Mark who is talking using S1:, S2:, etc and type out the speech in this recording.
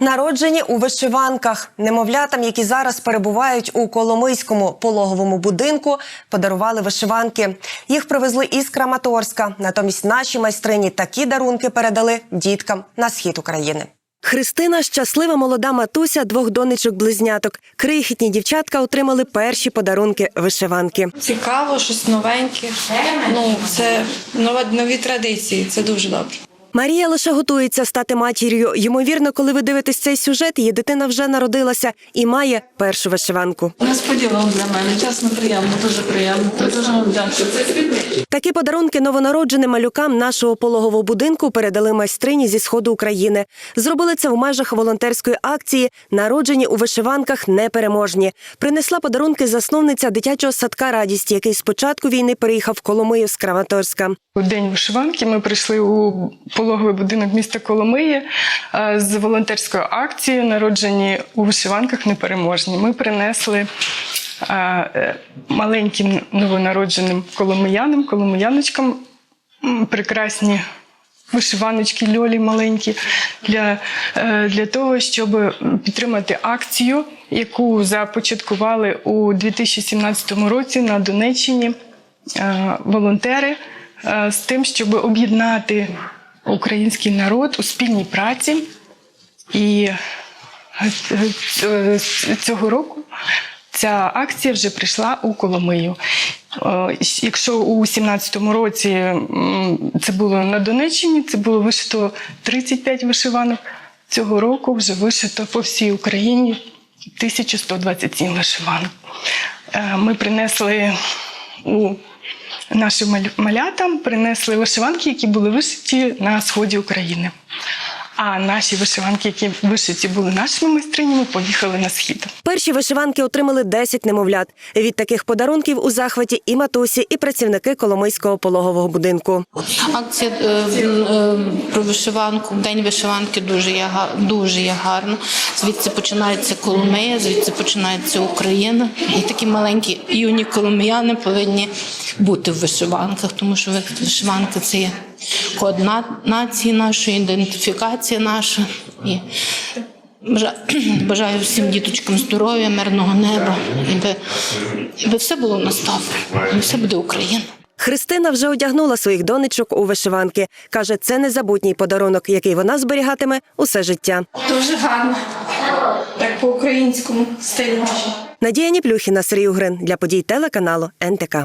S1: Народжені у вишиванках немовлятам, які зараз перебувають у Коломийському пологовому будинку, подарували вишиванки. Їх привезли із Краматорська. Натомість наші майстрині такі дарунки передали діткам на схід України. Христина щаслива молода матуся двох донечок-близняток. Крихітні дівчатка отримали перші подарунки вишиванки.
S2: Цікаво, щось новеньке. Ну, це нові традиції, це дуже добре.
S1: Марія лише готується стати матір'ю. Ймовірно, коли ви дивитесь цей сюжет, її дитина вже народилася і має першу вишиванку.
S3: Несподівано для мене. Чесно, приємно, дуже приємно. Дуже вам дякую.
S1: Такі подарунки новонародженим малюкам нашого пологового будинку передали майстрині зі сходу України. Зробили це в межах волонтерської акції Народжені у вишиванках непереможні. Принесла подарунки засновниця дитячого садка Радість, який з початку війни переїхав в Коломию з Краматорська.
S4: У день вишиванки ми прийшли у пологовий будинок міста Коломиї е, з волонтерською акцією Народжені у вишиванках непереможні. Ми принесли е, е, маленьким новонародженим коломиянам, коломияночкам прекрасні. Вишиваночки льолі маленькі для, для того, щоб підтримати акцію, яку започаткували у 2017 році на Донеччині волонтери з тим, щоб об'єднати український народ у спільній праці. І е, е, цього року ця акція вже прийшла у Коломию. Е, Якщо у 17-му році це було на Донеччині, це було вишито 35 вишиванок. Цього року вже вишито по всій Україні 1127 вишиванок. Ми принесли у нашим малятам принесли вишиванки, які були вишиті на сході України. А наші вишиванки, які вишиті були нашими майстринями, поїхали на схід.
S1: Перші вишиванки отримали 10 немовлят. Від таких подарунків у захваті і матусі, і працівники Коломийського пологового будинку.
S5: Акція е, е, про вишиванку, день вишиванки дуже є дуже є гарно. Звідси починається Коломия, звідси починається Україна. І такі маленькі юні коломияни повинні бути в вишиванках, тому що вишиванка це є код на- нації нашої, ідентифікація наша. І бажаю всім діточкам здоров'я, мирного неба, і би, і би все було в нас добре, і все буде Україна.
S1: Христина вже одягнула своїх донечок у вишиванки. Каже, це незабутній подарунок, який вона зберігатиме усе життя.
S2: Дуже гарно. Так по-українському стилю.
S1: Надія Ніплюхіна, Сергій Угрин для подій телеканалу НТК.